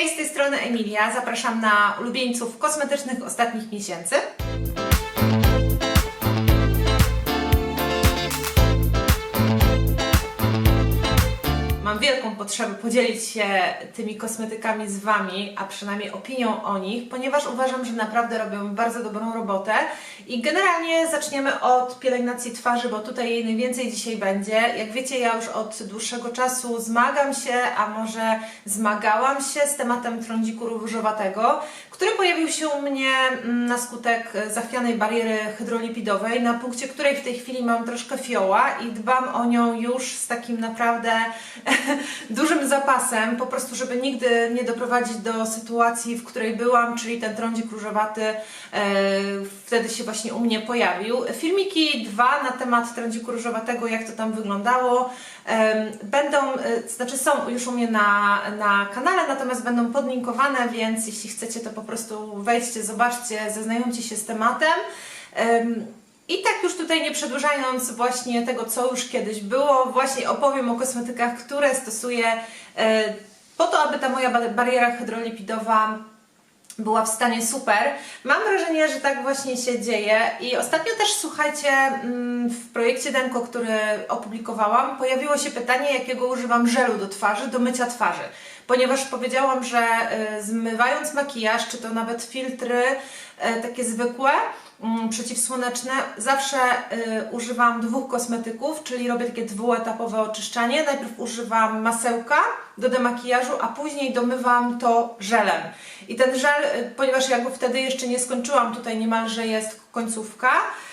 Hej, z tej strony Emilia. Zapraszam na ulubieńców kosmetycznych ostatnich miesięcy. Wielką potrzebę podzielić się tymi kosmetykami z Wami, a przynajmniej opinią o nich, ponieważ uważam, że naprawdę robią bardzo dobrą robotę. I generalnie zaczniemy od pielęgnacji twarzy, bo tutaj jej najwięcej dzisiaj będzie. Jak wiecie, ja już od dłuższego czasu zmagam się, a może zmagałam się z tematem trądziku różowatego, który pojawił się u mnie mm, na skutek zachwianej bariery hydrolipidowej, na punkcie której w tej chwili mam troszkę fioła i dbam o nią już z takim naprawdę dużym zapasem, po prostu, żeby nigdy nie doprowadzić do sytuacji, w której byłam, czyli ten trądzik różowaty e, wtedy się właśnie u mnie pojawił. Filmiki dwa na temat trądziku różowatego, jak to tam wyglądało, em, będą, e, znaczy są już u mnie na, na kanale, natomiast będą podlinkowane, więc jeśli chcecie, to po prostu wejdźcie, zobaczcie, zaznajomcie się z tematem. Em, i tak już tutaj nie przedłużając właśnie tego, co już kiedyś było, właśnie opowiem o kosmetykach, które stosuję e, po to, aby ta moja ba- bariera hydrolipidowa była w stanie super. Mam wrażenie, że tak właśnie się dzieje i ostatnio też słuchajcie, mm, w projekcie Denko, który opublikowałam, pojawiło się pytanie, jakiego używam żelu do twarzy, do mycia twarzy. Ponieważ powiedziałam, że y, zmywając makijaż, czy to nawet filtry y, takie zwykłe, przeciwsłoneczne, zawsze y, używam dwóch kosmetyków, czyli robię takie dwuetapowe oczyszczanie. Najpierw używam masełka do demakijażu, a później domywam to żelem. I ten żel, y, ponieważ ja go wtedy jeszcze nie skończyłam, tutaj niemalże jest końcówka, Mm,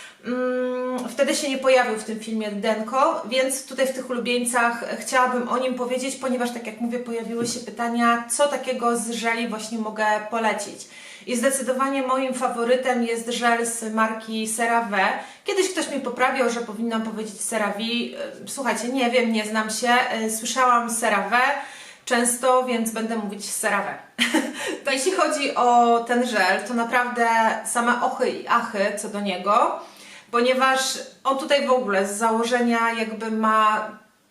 wtedy się nie pojawił w tym filmie Denko, więc tutaj w tych ulubieńcach chciałabym o nim powiedzieć, ponieważ tak jak mówię, pojawiły się pytania, co takiego z żeli właśnie mogę polecić. I zdecydowanie moim faworytem jest żel z marki CeraVe. Kiedyś ktoś mi poprawiał, że powinnam powiedzieć CeraVe. Słuchajcie, nie wiem, nie znam się. Y, Słyszałam CeraVe często, więc będę mówić CeraVe. jeśli chodzi o ten żel, to naprawdę same ochy i achy co do niego ponieważ on tutaj w ogóle z założenia jakby ma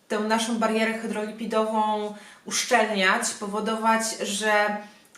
tę naszą barierę hydrolipidową uszczelniać, powodować, że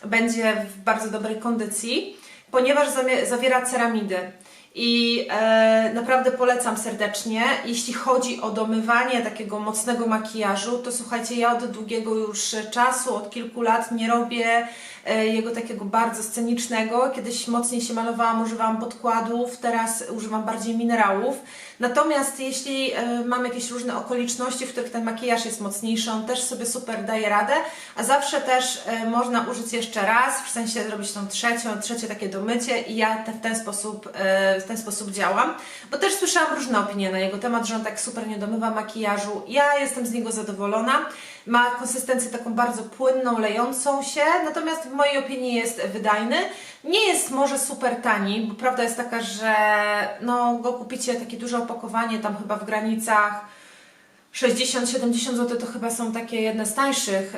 będzie w bardzo dobrej kondycji, ponieważ zawiera ceramidy. I e, naprawdę polecam serdecznie. Jeśli chodzi o domywanie takiego mocnego makijażu, to słuchajcie, ja od długiego już czasu, od kilku lat nie robię jego takiego bardzo scenicznego. Kiedyś mocniej się malowałam, używałam podkładów, teraz używam bardziej minerałów. Natomiast jeśli e, mam jakieś różne okoliczności, w których ten makijaż jest mocniejszy, on też sobie super daje radę, a zawsze też e, można użyć jeszcze raz, w sensie zrobić tą trzecią, trzecie takie domycie i ja te, w, ten sposób, e, w ten sposób działam. Bo też słyszałam różne opinie na jego temat, że on tak super nie domywa makijażu. Ja jestem z niego zadowolona. Ma konsystencję taką bardzo płynną, lejącą się, natomiast w mojej opinii jest wydajny. Nie jest może super tani, bo prawda jest taka, że no, go kupicie takie duże opakowanie, tam chyba w granicach 60-70 zł to chyba są takie jedne z tańszych,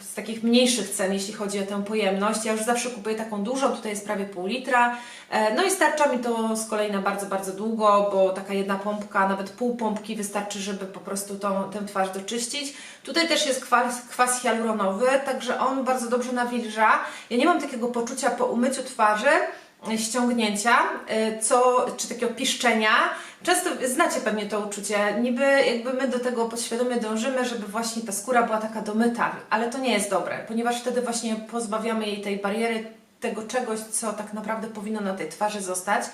z takich mniejszych cen, jeśli chodzi o tę pojemność. Ja już zawsze kupuję taką dużą, tutaj jest prawie pół litra. E, No i starcza mi to z kolei na bardzo, bardzo długo, bo taka jedna pompka, nawet pół pompki wystarczy, żeby po prostu tą, tę twarz doczyścić. Tutaj też jest kwas, kwas hialuronowy, także on bardzo dobrze nawilża. Ja nie mam takiego poczucia po umyciu twarzy, ściągnięcia, y, co, czy takiego piszczenia. Często znacie pewnie to uczucie, niby jakby my do tego podświadomie dążymy, żeby właśnie ta skóra była taka domyta, ale to nie jest dobre, ponieważ wtedy właśnie pozbawiamy jej tej bariery, tego czegoś, co tak naprawdę powinno na tej twarzy zostać.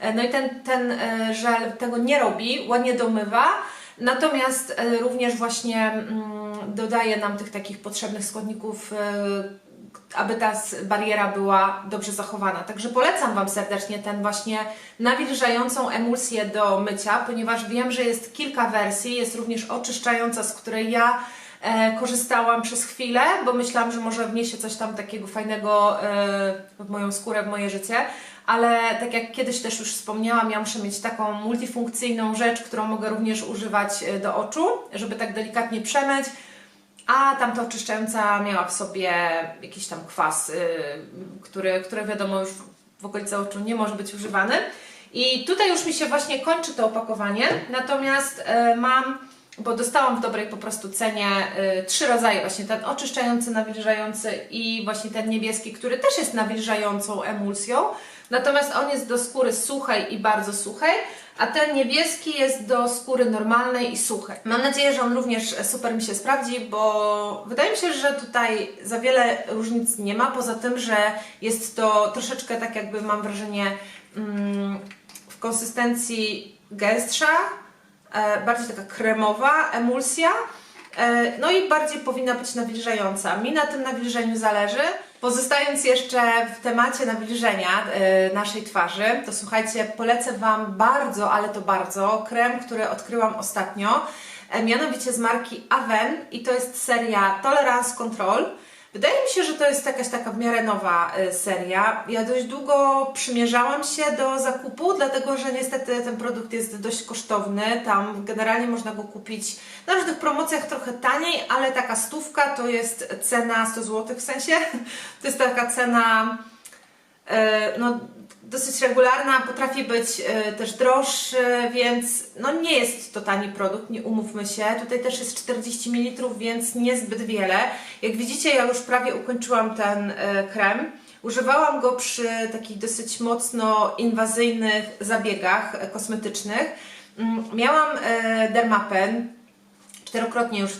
E, No i ten, ten e, żel tego nie robi, ładnie domywa, natomiast e, również właśnie mm, dodaje nam tych takich potrzebnych składników aby ta bariera była dobrze zachowana. Także polecam Wam serdecznie ten właśnie nawilżającą emulsję do mycia, ponieważ wiem, że jest kilka wersji, jest również oczyszczająca, z której ja e, korzystałam przez chwilę, bo myślałam, że może wniesie coś tam takiego fajnego e, w moją skórę, w moje życie. Ale tak jak kiedyś też już wspomniałam, ja muszę mieć taką multifunkcyjną rzecz, którą mogę również używać e, do oczu, żeby tak delikatnie przemyć, a tamta oczyszczająca miała w sobie jakiś tam kwas, y, który, który wiadomo już w okolicy oczu nie może być używany. I tutaj już mi się właśnie kończy to opakowanie, natomiast e, mam bo dostałam w dobrej po prostu cenie y, trzy rodzaje, właśnie ten oczyszczający, nawilżający i właśnie ten niebieski, który też jest nawilżającą emulsją. Natomiast on jest do skóry suchej i bardzo suchej, a ten niebieski jest do skóry normalnej i suchej. Mam nadzieję, że on również super mi się sprawdzi, bo wydaje mi się, że tutaj za wiele różnic nie ma, poza tym, że jest to troszeczkę tak jakby mam wrażenie mm, w konsystencji gęstsza, e, bardziej taka kremowa emulsja. E, No i bardziej powinna być nawilżająca. Mi na tym nawilżeniu zależy. Pozostając jeszcze w temacie nawilżenia e, naszej twarzy, to słuchajcie, polecę Wam bardzo, ale to bardzo, krem, który odkryłam ostatnio, e, mianowicie z marki Aven i to jest seria Tolerance Control. Wydaje mi się, że to jest jakaś taka w miarę nowa y, seria. Ja dość długo przymierzałam się do zakupu, dlatego że niestety ten produkt jest dość kosztowny. Tam generalnie można go kupić na różnych promocjach trochę taniej, ale taka stówka to jest cena 100 zł w sensie. To jest taka cena no, dosyć regularna, potrafi być e, też droższy, więc no, nie jest to tani produkt, nie umówmy się. Tutaj też jest 40 ml, więc niezbyt wiele. Jak widzicie, ja już prawie ukończyłam ten e, krem. Używałam go przy takich dosyć mocno inwazyjnych zabiegach e, kosmetycznych. Mm, Miałam e, Dermapen, czterokrotnie już,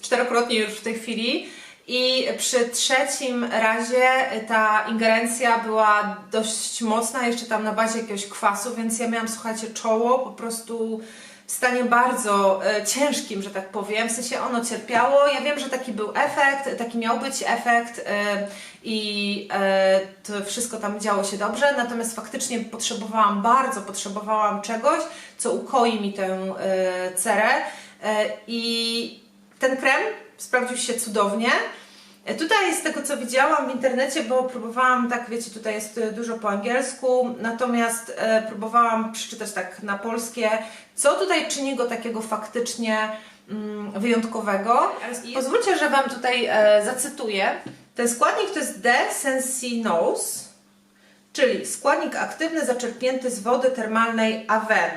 czterokrotnie już w tej chwili. I przy trzecim razie ta ingerencja była dość mocna, jeszcze tam na bazie jakiegoś kwasu, więc ja miałam, słuchajcie, czoło po prostu w stanie bardzo e, ciężkim, że tak powiem. W sensie ono cierpiało. Ja wiem, że taki był efekt, taki miał być efekt e, i e, to wszystko tam działo się dobrze, natomiast faktycznie potrzebowałam, bardzo potrzebowałam czegoś, co ukoi mi tę cerę i ten krem sprawdził się cudownie. E, Tutaj z tego co widziałam w internecie, bo próbowałam, tak wiecie, tutaj jest e, dużo po angielsku, natomiast e, próbowałam przeczytać tak na polskie, co tutaj czyni go takiego faktycznie mm, wyjątkowego. Pozwólcie, że Wam tutaj e, zacytuję. Ten składnik to jest D-sensinose, czyli składnik aktywny zaczerpnięty z wody termalnej Aven.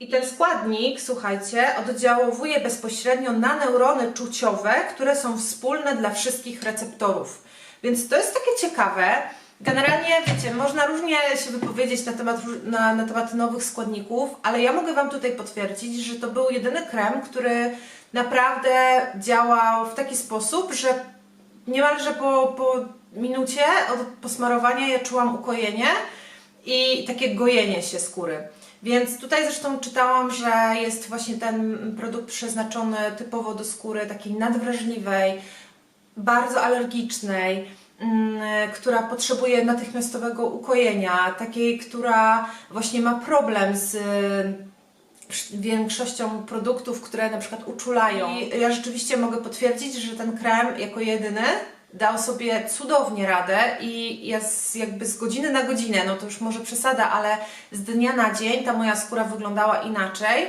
I ten składnik, słuchajcie, oddziałowuje bezpośrednio na neurony czuciowe, które są wspólne dla wszystkich receptorów. Więc to jest takie ciekawe. Generalnie, wiecie, można różnie się wypowiedzieć na temat, na, na temat nowych składników, ale ja mogę Wam tutaj potwierdzić, że to był jedyny krem, który naprawdę działał w taki sposób, że niemalże po, po minucie od posmarowania ja czułam ukojenie i takie gojenie się skóry. Więc tutaj zresztą czytałam, że jest właśnie ten produkt przeznaczony typowo do skóry takiej nadwrażliwej, bardzo alergicznej, mm, która potrzebuje natychmiastowego ukojenia, takiej, która właśnie ma problem z większością produktów, które na przykład uczulają. I ja rzeczywiście mogę potwierdzić, że ten krem jako jedyny dał sobie cudownie radę i ja z, jakby z godziny na godzinę, no to już może przesada, ale z dnia na dzień ta moja skóra wyglądała inaczej.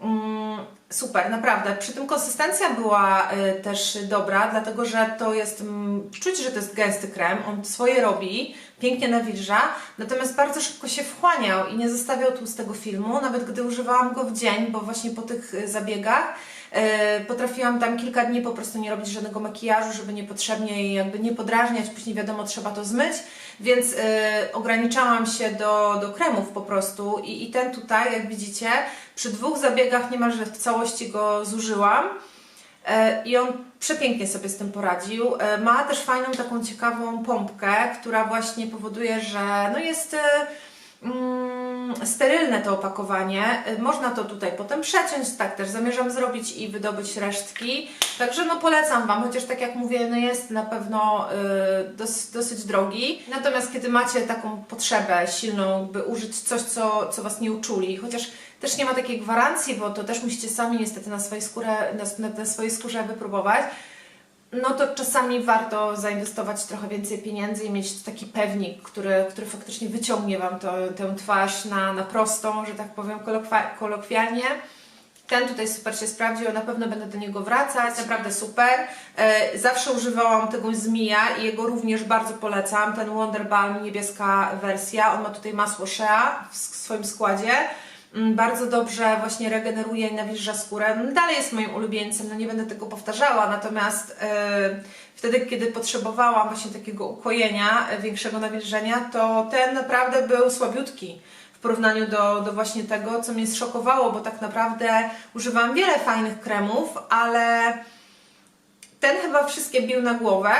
Mm, super, naprawdę. Przy tym konsystencja była y, też dobra, dlatego że to jest, mm, czuć, że to jest gęsty krem, on swoje robi, pięknie nawilża, natomiast bardzo szybko się wchłaniał i nie zostawiał tłustego filmu, nawet gdy używałam go w dzień, bo właśnie po tych y, zabiegach potrafiłam tam kilka dni po prostu nie robić żadnego makijażu, żeby niepotrzebnie jej jakby nie podrażniać, później wiadomo trzeba to zmyć, więc y, ograniczałam się do, do kremów po prostu i, i ten tutaj, jak widzicie, przy dwóch zabiegach niemalże w całości go zużyłam. E, I on przepięknie sobie z tym poradził. E, Ma też fajną taką ciekawą pompkę, która właśnie powoduje, że no jest e, sterylne to opakowanie. E, Można to tutaj potem przeciąć, tak też zamierzam zrobić i wydobyć resztki. Także no polecam Wam, chociaż tak jak mówię, no jest na pewno e, dos, dosyć drogi. Natomiast kiedy macie taką potrzebę silną, by użyć coś, co, co Was nie uczuli, chociaż też nie ma takiej gwarancji, bo to też musicie sami niestety na swojej, skórze, na, na, na swojej skórze wypróbować, no to czasami warto zainwestować trochę więcej pieniędzy i mieć taki pewnik, który, który faktycznie wyciągnie Wam to, tę twarz na, na prostą, że tak powiem kolokwialnie. Ten tutaj super się sprawdził, na pewno będę do niego wracać, naprawdę super. E, Zawsze używałam tego zmija i jego również bardzo polecam. Ten Wonder Balm, niebieska wersja, on ma tutaj masło Shea w swoim składzie. Mm, bardzo dobrze właśnie regeneruje i nawilża skórę. No, Dalej jest moim ulubieńcem, no nie będę tego powtarzała, natomiast e, wtedy, kiedy potrzebowałam właśnie takiego ukojenia, e, większego nawilżenia, to ten naprawdę był słabiutki w porównaniu do, do właśnie tego, co mnie zszokowało, bo tak naprawdę używam wiele fajnych kremów, ale ten chyba wszystkie bił na głowę.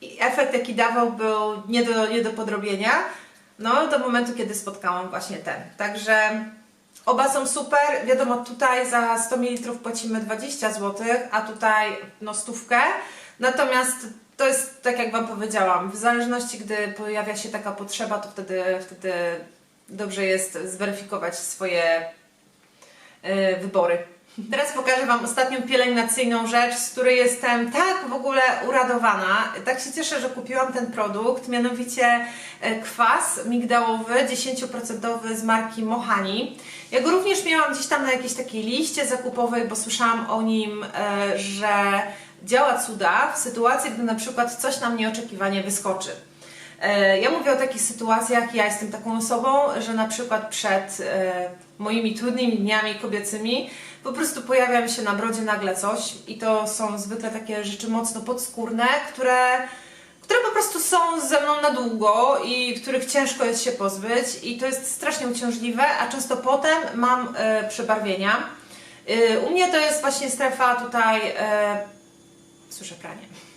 Yy, efekt, jaki dawał, był nie do, nie do podrobienia. No, do momentu, kiedy spotkałam właśnie ten. Także oba są super. Wiadomo, tutaj za 100 ml płacimy 20 zł, a tutaj no stówkę. Natomiast to jest tak, jak Wam powiedziałam, w zależności, gdy pojawia się taka potrzeba, to wtedy, wtedy dobrze jest zweryfikować swoje yy, wybory. Teraz pokażę Wam ostatnią pielęgnacyjną rzecz, z której jestem tak w ogóle uradowana. Tak się cieszę, że kupiłam ten produkt, mianowicie e, kwas migdałowy 10% z marki Mohani. Ja go również miałam gdzieś tam na jakiejś takiej liście zakupowej, bo słyszałam o nim, e, że działa cuda w sytuacji, gdy na przykład coś nam nieoczekiwanie wyskoczy. E, Ja mówię o takich sytuacjach, ja jestem taką osobą, że na przykład przed moimi trudnymi dniami kobiecymi po prostu pojawia mi się na brodzie nagle coś i to są zwykle takie rzeczy mocno podskórne, które, które po prostu są ze mną na długo i których ciężko jest się pozbyć i to jest strasznie uciążliwe, a często potem mam e, przebarwienia. E, u mnie to jest właśnie strefa tutaj, e, słyszę pranie.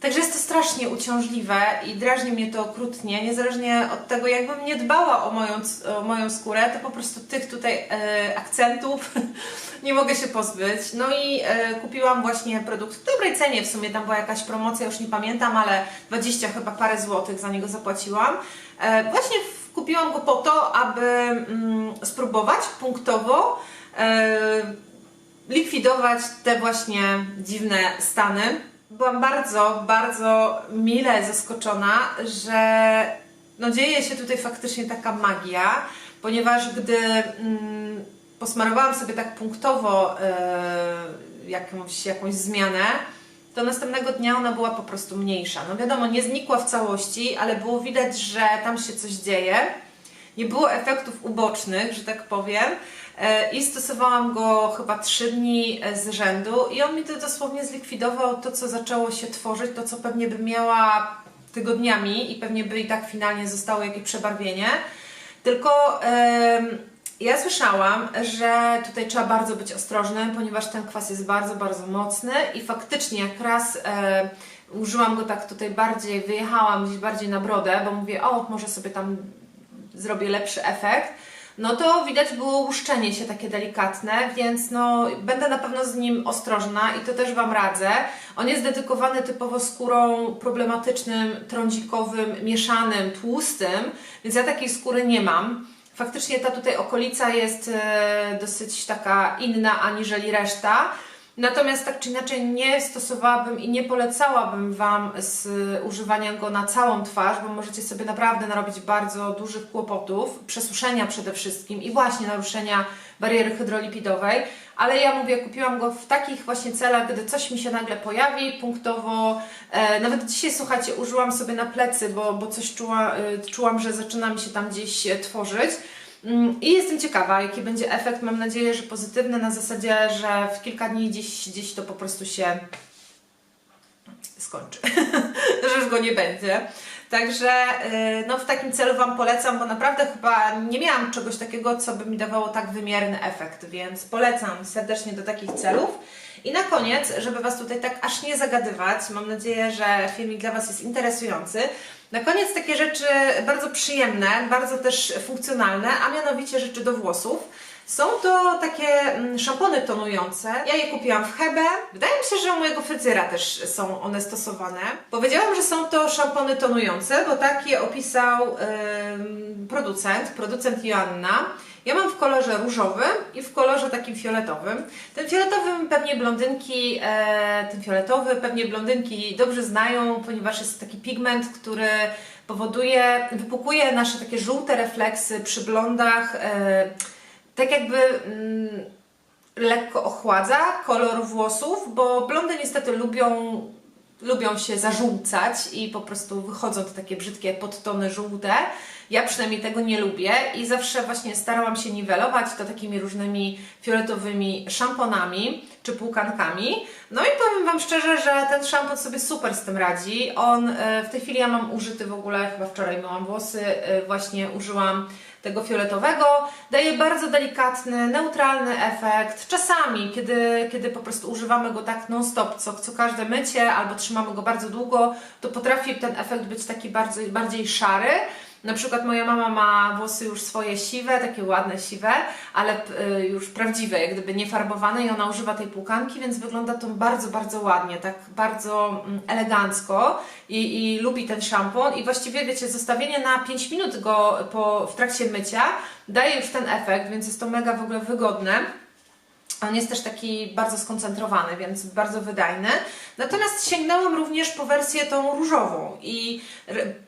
Także jest to strasznie uciążliwe i drażni mnie to okrutnie, niezależnie od tego, jakbym nie dbała o moją, o moją skórę, to po prostu tych tutaj e, akcentów nie mogę się pozbyć. No i e, kupiłam właśnie produkt w dobrej cenie, w sumie tam była jakaś promocja, już nie pamiętam, ale 20 chyba parę złotych za niego zapłaciłam. E, właśnie kupiłam go po to, aby mm, spróbować punktowo e, likwidować te właśnie dziwne stany. Byłam bardzo, bardzo mile zaskoczona, że no dzieje się tutaj faktycznie taka magia, ponieważ gdy mm, posmarowałam sobie tak punktowo e, jakąś, jakąś zmianę, to następnego dnia ona była po prostu mniejsza. No wiadomo, nie znikła w całości, ale było widać, że tam się coś dzieje. Nie było efektów ubocznych, że tak powiem. E, I stosowałam go chyba 3 dni e, z rzędu i on mi to dosłownie zlikwidował to, co zaczęło się tworzyć, to co pewnie bym miała tygodniami i pewnie by i tak finalnie zostało jakieś przebarwienie. Tylko ja słyszałam, że tutaj trzeba bardzo być ostrożnym, ponieważ ten kwas jest bardzo, bardzo mocny i faktycznie jak raz e, użyłam go tak tutaj bardziej, wyjechałam gdzieś bardziej na brodę, bo mówię, o, może sobie tam zrobię lepszy efekt, no to widać było łuszczenie się takie delikatne, więc no będę na pewno z nim ostrożna i to też Wam radzę. On jest dedykowany typowo skórą problematycznym, trądzikowym, mieszanym, tłustym, więc ja takiej skóry nie mam. Faktycznie ta tutaj okolica jest e, dosyć taka inna aniżeli reszta. Natomiast tak czy inaczej nie stosowałabym i nie polecałabym Wam z używania go na całą twarz, bo możecie sobie naprawdę narobić bardzo dużych kłopotów, przesuszenia przede wszystkim i właśnie naruszenia bariery hydrolipidowej. Ale ja mówię, kupiłam go w takich właśnie celach, gdy coś mi się nagle pojawi, punktowo. E, nawet dzisiaj, słuchajcie, użyłam sobie na plecy, bo, bo coś czuła, e, czułam, że zaczyna mi się tam gdzieś e, tworzyć. Mm, I jestem ciekawa, jaki będzie efekt. Mam nadzieję, że pozytywny na zasadzie, że w kilka dni gdzieś, gdzieś to po prostu się skończy, że już go nie będzie. Także yy, no, w takim celu Wam polecam, bo naprawdę chyba nie miałam czegoś takiego, co by mi dawało tak wymierny efekt, więc polecam serdecznie do takich celów. I na koniec, żeby Was tutaj tak aż nie zagadywać, mam nadzieję, że filmik dla Was jest interesujący. Na koniec takie rzeczy bardzo przyjemne, bardzo też funkcjonalne, a mianowicie rzeczy do włosów. Są to takie mm, szampony tonujące. Ja je kupiłam w Hebe. Wydaje mi się, że u mojego fryzjera też są one stosowane. Powiedziałam, że są to szampony tonujące, bo tak je opisał ym, producent, producent Joanna. Ja mam w kolorze różowym i w kolorze takim fioletowym. Ten fioletowy pewnie blondynki, e, ten fioletowy pewnie blondynki dobrze znają, ponieważ jest taki pigment, który powoduje, wypukuje nasze takie żółte refleksy przy blondach. E, tak jakby mm, lekko ochładza kolor włosów, bo blondy niestety lubią lubią się zażółcać i po prostu wychodzą te takie brzydkie podtony żółte. Ja przynajmniej tego nie lubię i zawsze właśnie starałam się niwelować to takimi różnymi fioletowymi szamponami czy płukankami. No i powiem Wam szczerze, że ten szampon sobie super z tym radzi. On e, w tej chwili ja mam użyty w ogóle, chyba wczoraj myłam włosy, e, właśnie użyłam tego fioletowego. Daje bardzo delikatny, neutralny efekt. Czasami, kiedy, kiedy po prostu używamy go tak non-stop, co, co każde mycie, albo trzymamy go bardzo długo, to potrafi ten efekt być taki bardzo, bardziej szary. Na przykład moja mama ma włosy już swoje siwe, takie ładne siwe, ale y, już prawdziwe, jak gdyby nie farbowane i ona używa tej płukanki, więc wygląda to bardzo, bardzo ładnie, tak bardzo mm, elegancko i, i lubi ten szampon i właściwie wiecie, zostawienie na 5 minut go po, w trakcie mycia daje już ten efekt, więc jest to mega w ogóle wygodne. On jest też taki bardzo skoncentrowany, więc bardzo wydajny. Natomiast sięgnęłam również po wersję tą różową i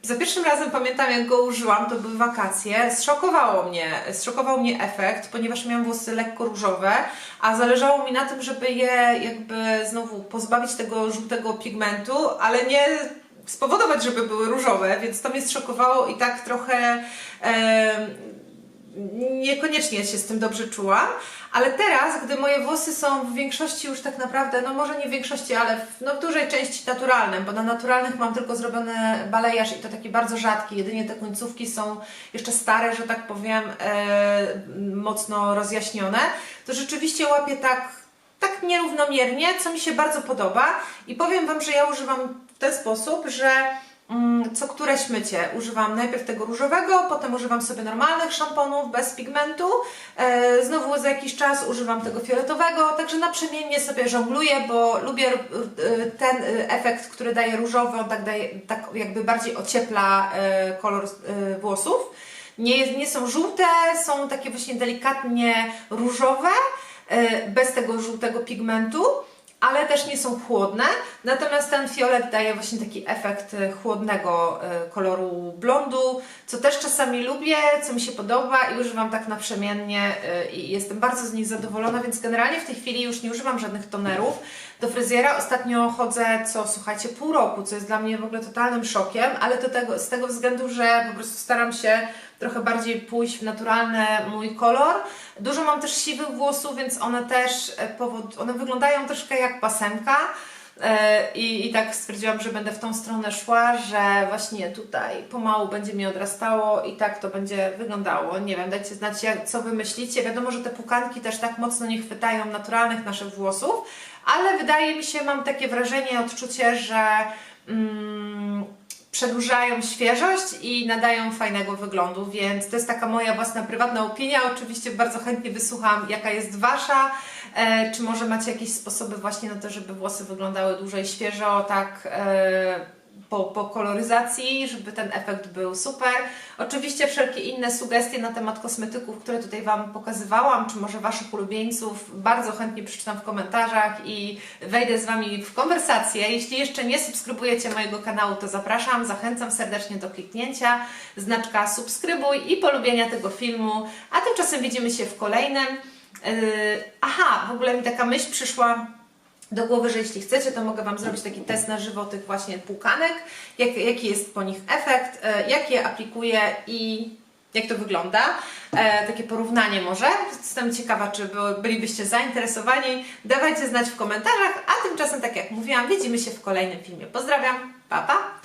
za pierwszym razem pamiętam jak go użyłam, to były wakacje. Zszokowało mnie, zszokował mnie efekt, ponieważ miałam włosy lekko różowe, a zależało mi na tym, żeby je jakby znowu pozbawić tego żółtego pigmentu, ale nie spowodować, żeby były różowe, więc to mnie zszokowało i tak trochę niekoniecznie się z tym dobrze czułam, ale teraz, gdy moje włosy są w większości już tak naprawdę, no może nie w większości, ale w, no w dużej części naturalne, bo na naturalnych mam tylko zrobiony balejarz i to taki bardzo rzadki, jedynie te końcówki są jeszcze stare, że tak powiem, e, mocno rozjaśnione, to rzeczywiście łapię tak tak nierównomiernie, co mi się bardzo podoba i powiem Wam, że ja używam w ten sposób, że co któreś mycie używam najpierw tego różowego, potem używam sobie normalnych szamponów bez pigmentu, e, znowu za jakiś czas używam tego fioletowego, także naprzemiennie sobie żongluję, bo lubię e, ten e, efekt, który daje różowy, on tak, daje, tak jakby bardziej ociepla kolor włosów. Nie, nie są żółte, są takie właśnie delikatnie różowe, bez tego żółtego pigmentu, ale też nie są chłodne. Natomiast ten fiolet daje właśnie taki efekt e, chłodnego e, koloru blondu, co też czasami lubię, co mi się podoba i używam tak naprzemiennie e, i jestem bardzo z nich zadowolona, więc generalnie w tej chwili już nie używam żadnych tonerów. Do fryzjera ostatnio chodzę co, słuchajcie, pół roku, co jest dla mnie w ogóle totalnym szokiem, ale to tego, z tego względu, że po prostu staram się trochę bardziej pójść w naturalny mój kolor. Dużo mam też siwych włosów, więc one też e, powod, one wyglądają troszkę jak pasemka. E, I, I tak stwierdziłam, że będę w tą stronę szła, że właśnie tutaj pomału będzie mi odrastało i tak to będzie wyglądało. Nie wiem, dajcie znać, co wy myślicie. Wiadomo, że te pukanki też tak mocno nie chwytają naturalnych naszych włosów, ale wydaje mi się, mam takie wrażenie, odczucie, że mm, przedłużają świeżość i nadają fajnego wyglądu, więc to jest taka moja własna prywatna opinia. Oczywiście bardzo chętnie wysłucham, jaka jest Wasza. E, czy może macie jakieś sposoby właśnie na to, żeby włosy wyglądały dłużej świeżo, tak e, po, po koloryzacji, żeby ten efekt był super. Oczywiście wszelkie inne sugestie na temat kosmetyków, które tutaj Wam pokazywałam, czy może Waszych ulubieńców, bardzo chętnie przeczytam w komentarzach i wejdę z Wami w konwersację. Jeśli jeszcze nie subskrybujecie mojego kanału, to zapraszam, zachęcam serdecznie do kliknięcia znaczka subskrybuj i polubienia tego filmu, a tymczasem widzimy się w kolejnym. Yy, aha, w ogóle mi taka myśl przyszła do głowy, że jeśli chcecie, to mogę Wam zrobić taki test na żywo tych właśnie płukanek, jak, jaki jest po nich efekt, e, jak je aplikuję i jak to wygląda. E, takie porównanie może. Jestem ciekawa, czy by, bylibyście zainteresowani. Dawajcie znać w komentarzach, a tymczasem, tak jak mówiłam, widzimy się w kolejnym filmie. Pozdrawiam, pa pa!